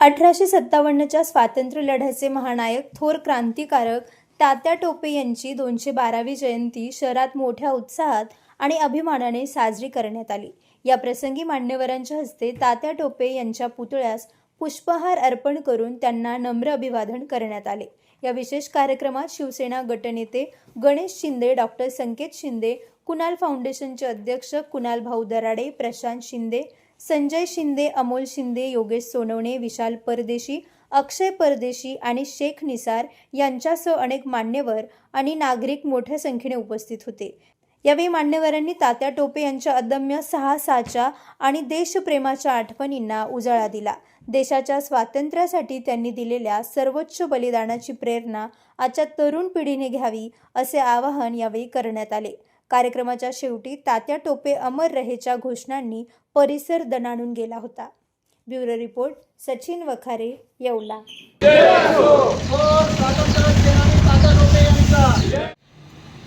अठराशे सत्तावन्नच्या स्वातंत्र्य लढ्याचे महानायक थोर क्रांतिकारक तात्या टोपे यांची दोनशे बारावी जयंती शहरात मोठ्या उत्साहात आणि अभिमानाने साजरी करण्यात आली. या प्रसंगी मान्यवरांच्या हस्ते तात्या टोपे यांच्या पुतळ्यास पुष्पहार अर्पण करून त्यांना नम्र अभिवादन करण्यात आले. या विशेष कार्यक्रमात शिवसेना गटनेते गणेश शिंदे डॉक्टर संकेत शिंदे कुणाल फाउंडेशनचे अध्यक्ष कुणाल भाऊ दराडे प्रशांत शिंदे संजय शिंदे अमोल शिंदे योगेश सोनवणे विशाल परदेशी अक्षय परदेशी आणि शेख निसार यांच्यासह अनेक मान्यवर आणि नागरिक मोठ्या संख्येने उपस्थित होते. यावेळी मान्यवरांनी तात्या टोपे यांच्या अदम्य साहसाच्या आणि देशप्रेमाच्या आठवणींना उजाळा दिला. देशाच्या स्वातंत्र्यासाठी त्यांनी दिलेल्या सर्वोच्च बलिदानाची प्रेरणा आजच्या तरुण पिढीने घ्यावी असे आवाहन यावेळी करण्यात आले. कार्यक्रमाच्या शेवटी तात्या टोपे अमर रहेच्या घोषणांनी परिसर दणाणून गेला होता. Bureau report Sachin Wakhare Yeola.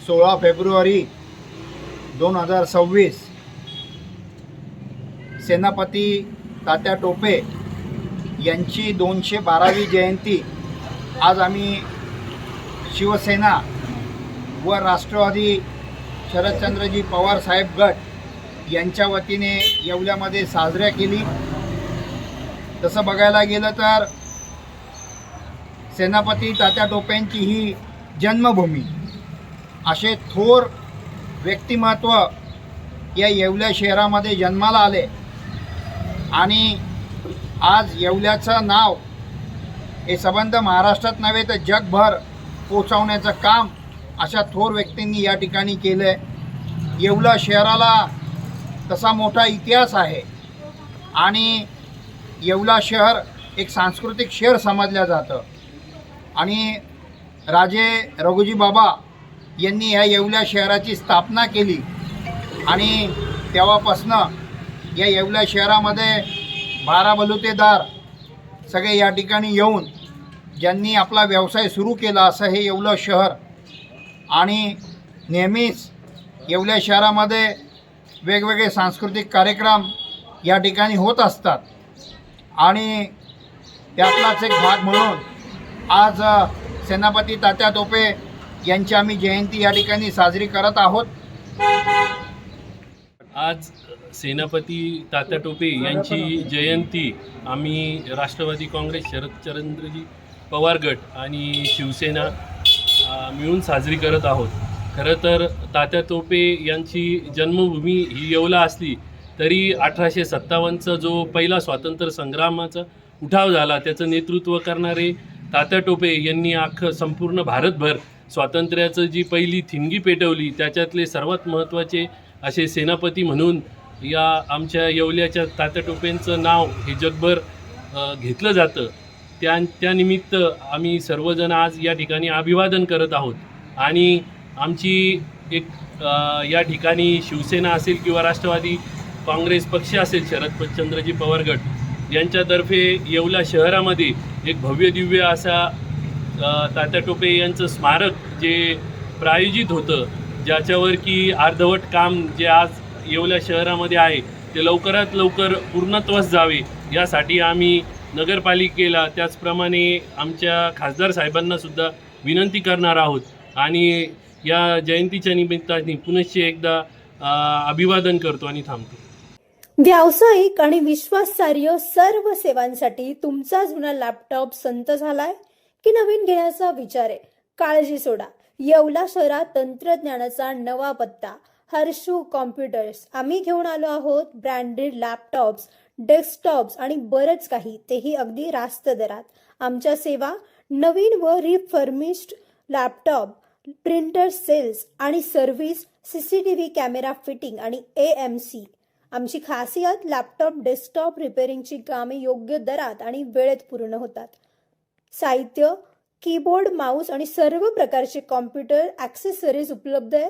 सोळा फेब्रुवारी दोन हजार सव्वीस सेनापती तात्या टोपे यांची दोनशे बारावी जयंती. आज आम्ही शिवसेना व राष्ट्रवादी शरदचंद्रजी पवार साहेब गट यांच्या वतीने येवल्यामध्ये साजऱ्या केली. तसं बघायला गेलं तर सेनापती तात्या टोपेंची ही जन्मभूमी. असे थोर व्यक्तिमत्व या येवल्या शहरामध्ये जन्माला आले. आणि आज येवल्याचं नाव हे संबंध महाराष्ट्रात नव्हे तर जगभर पोचवण्याचं काम अशा थोर व्यक्तींनी या ठिकाणी केलं आहे येवला शहराला तसा मोठा इतिहास आहे. आणि येवला शहर एक सांस्कृतिक शहर समजलं जातं. आणि राजे रघुजी बाबा यांनी ह्या येवल्या शहराची स्थापना केली. आणि तेव्हापासनं या येवल्या शहरामध्ये बारा बलुतेदार सगळे या ठिकाणी येऊन ज्यांनी आपला व्यवसाय सुरू केला असं हे येवलं शहर आणि नेहमीच येवल्या शहरामध्ये वेगवेगळे सांस्कृतिक कार्यक्रम या ठिकाणी होत असतात. आणि त्यातलाच एक भाग म्हणून आज सेनापती तात्या टोपे यांची आम्ही जयंती या ठिकाणी साजरी करत आहोत. आज सेनापती तात्या टोपे यांची जयंती आम्ही राष्ट्रवादी काँग्रेस शरदचंद्रजी पवार गट आणि शिवसेना मिळून साजरी करत आहोत. खरं तर तात्या टोपे यांची जन्मभूमी ही येवला असली तरी अठराशे सत्तावन्नचा जो पहिला स्वातंत्र्य संग्रामाचा उठाव झाला त्याचं नेतृत्व करणारे तात्या टोपे यांनी अख्खं संपूर्ण भारतभर स्वातंत्र्याचं जी पहिली थिणगी पेटवली त्याच्यातले सर्वात महत्त्वाचे असे सेनापती म्हणून या आमच्या येवल्याच्या तात्या टोपेंचं नाव हे जगभर घेतलं जातं. त्या त्यानिमित्त आम्ही सर्वजण आज या ठिकाणी अभिवादन करत आहोत. आणि आमची एक या ठिकाणी शिवसेना असेल किंवा राष्ट्रवादी काँग्रेस पक्ष असेल शरदचंद्रजी पवार गट यांच्यातर्फे येवला शहरामध्ये एक भव्य दिव्य असा तात्या टोपे यांचं स्मारक जे प्रायोजित होतं ज्याच्यावर की अर्धवट काम जे आज येवल्या शहरामध्ये आहे ते लवकरात लवकर पूर्णत्वास जावे यासाठी आम्ही नगरपालिकेला त्याचप्रमाणे आमच्या खासदार साहेबांना सुद्धा विनंती करणार आहोत आणि या जयंतीच्या निमित्ताने पुनश्च एकदा अभिवादन करतो आणि थांबतो. व्यावसायिक आणि विश्वासार्ह सर्व सेवांसाठी तुमचा जुना लॅपटॉप संत झालाय की नवीन घेण्याचा विचार आहे? काळजी सोडा. येवला शहरात तंत्रज्ञानाचा नवा पत्ता. हर्षू कॉम्प्युटर्स. आम्ही घेऊन आलो आहोत ब्रँडेड लॅपटॉप्स डेस्कटॉप्स आणि बरंच काही. तेही अगदी रास्त दरात. आमच्या सेवा नवीन व रिफर्मिश्ड लॅपटॉप प्रिंटर सेल्स आणि service C C T V camera fitting आणि ए एम सी आमची खासियत लॅपटॉप डेस्कटॉप रिपेअरिंगची कामे योग्य दरात आणि वेळेत पूर्ण होतात. साहित्य कीबोर्ड माऊस आणि सर्व प्रकारचे कॉम्प्युटर ॲक्सेसरीज उपलब्ध आहे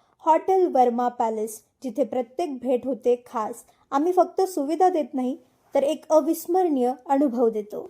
हॉटेल वर्मा पॅलेस जिथे प्रत्येक भेट होते खास. आम्ही फक्त सुविधा देत नाही तर एक अविस्मरणीय अनुभव देतो.